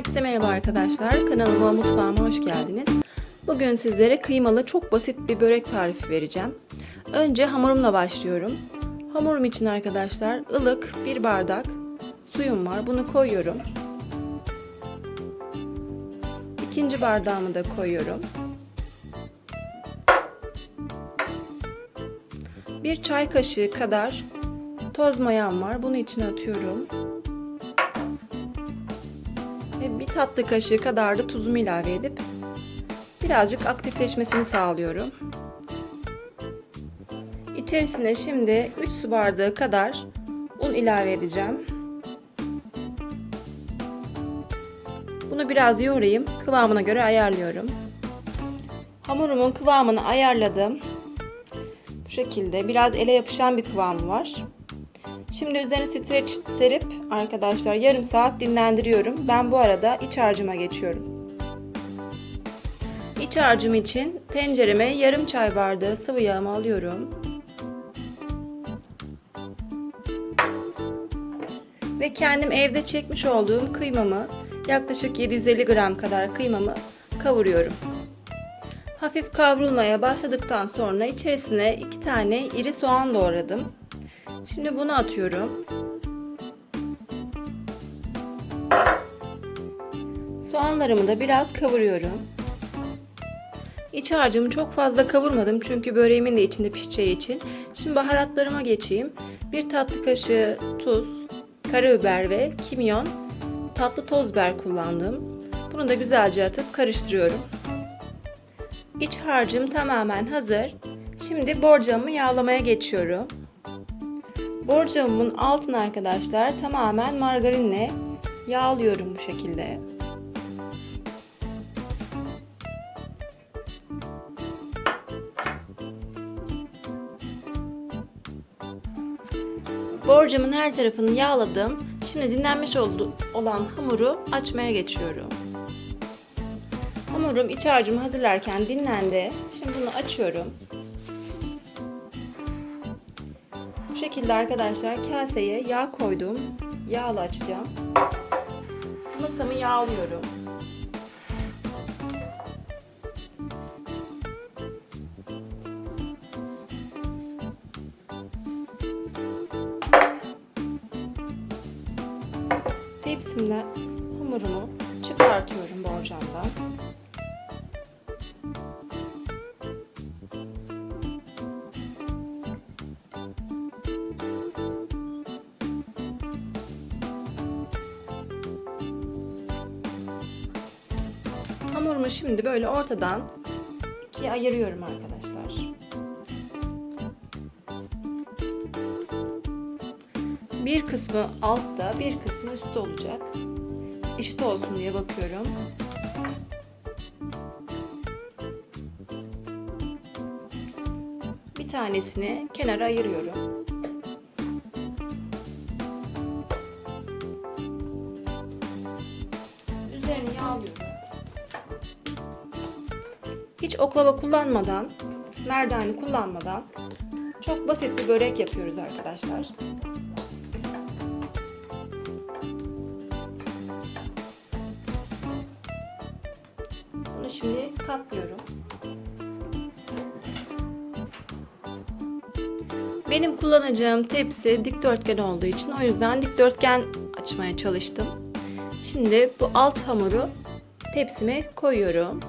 Herkese merhaba arkadaşlar. Kanalıma mutfağıma hoş geldiniz. Bugün sizlere kıymalı çok basit bir börek tarifi vereceğim. Önce hamurumla başlıyorum. Hamurum için arkadaşlar ılık bir bardak suyum var. Bunu koyuyorum. İkinci bardağımı da koyuyorum. Bir çay kaşığı kadar toz mayam var. Bunu içine atıyorum. Ve bir tatlı kaşığı kadar da tuzumu ilave edip birazcık aktifleşmesini sağlıyorum. İçerisine şimdi 3 su bardağı kadar un ilave edeceğim. Bunu biraz yoğurayım. Kıvamına göre ayarlıyorum. Hamurumun kıvamını ayarladım. Bu şekilde biraz ele yapışan bir kıvamı var. Şimdi üzerine streç serip arkadaşlar yarım saat dinlendiriyorum. Ben bu arada iç harcıma geçiyorum. İç harcım için tencereme yarım çay bardağı sıvı yağımı alıyorum. Ve kendim evde çekmiş olduğum kıymamı yaklaşık 750 gram kadar kıymamı kavuruyorum. Hafif kavrulmaya başladıktan sonra içerisine iki tane iri soğan doğradım. Şimdi bunu atıyorum. Soğanlarımı da biraz kavuruyorum. İç harcımı çok fazla kavurmadım çünkü böreğimin de içinde pişeceği için. Şimdi baharatlarıma geçeyim. Bir tatlı kaşığı tuz, karabiber ve kimyon, tatlı toz biber kullandım. Bunu da güzelce atıp karıştırıyorum. İç harcım tamamen hazır. Şimdi borcamı yağlamaya geçiyorum. Borcamımın altını arkadaşlar tamamen margarinle yağlıyorum bu şekilde. Borcamın her tarafını yağladım. Şimdi dinlenmiş oldu, olan hamuru açmaya geçiyorum. Hamurum iç harcımı hazırlarken dinlendi. Şimdi bunu açıyorum. Şekilde arkadaşlar kaseye yağ koydum. Yağla açacağım. Masamı yağlıyorum. Tepsimle hamurumu çıkartıyorum borcamdan. Hamurumu şimdi böyle ortadan ikiye ayırıyorum arkadaşlar. Bir kısmı altta, bir kısmı üstte olacak. Eşit olsun diye bakıyorum. Bir tanesini kenara ayırıyorum. Oklava kullanmadan, merdane kullanmadan çok basit bir börek yapıyoruz arkadaşlar. Bunu şimdi katlıyorum. Benim kullanacağım tepsi dikdörtgen olduğu için o yüzden dikdörtgen açmaya çalıştım. Şimdi bu alt hamuru tepsime koyuyorum.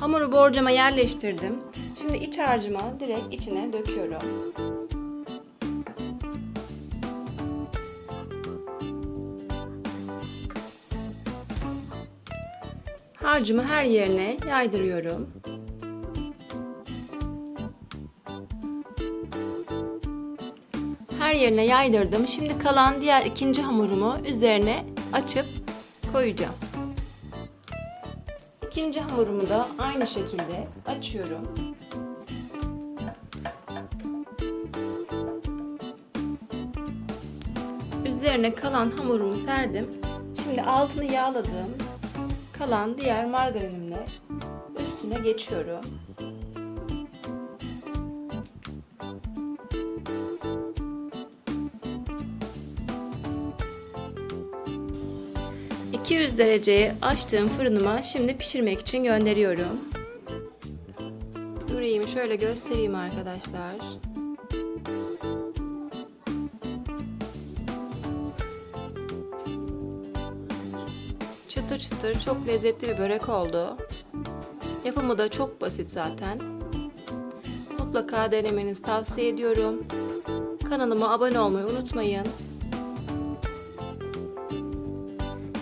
Hamuru borcama yerleştirdim. Şimdi iç harcımı direkt içine döküyorum. Harcımı her yerine yaydırıyorum. Her yerine yaydırdım. Şimdi kalan diğer ikinci hamurumu üzerine açıp koyacağım. İkinci hamurumu da aynı şekilde açıyorum. Üzerine kalan hamurumu serdim. Şimdi altını yağladım. Kalan diğer margarinimle üstüne geçiyorum. 200 dereceye açtığım fırınıma şimdi pişirmek için gönderiyorum. Böreğimi şöyle göstereyim arkadaşlar. Çıtır çıtır çok lezzetli bir börek oldu. Yapımı da çok basit zaten. Mutlaka denemenizi tavsiye ediyorum. Kanalıma abone olmayı unutmayın.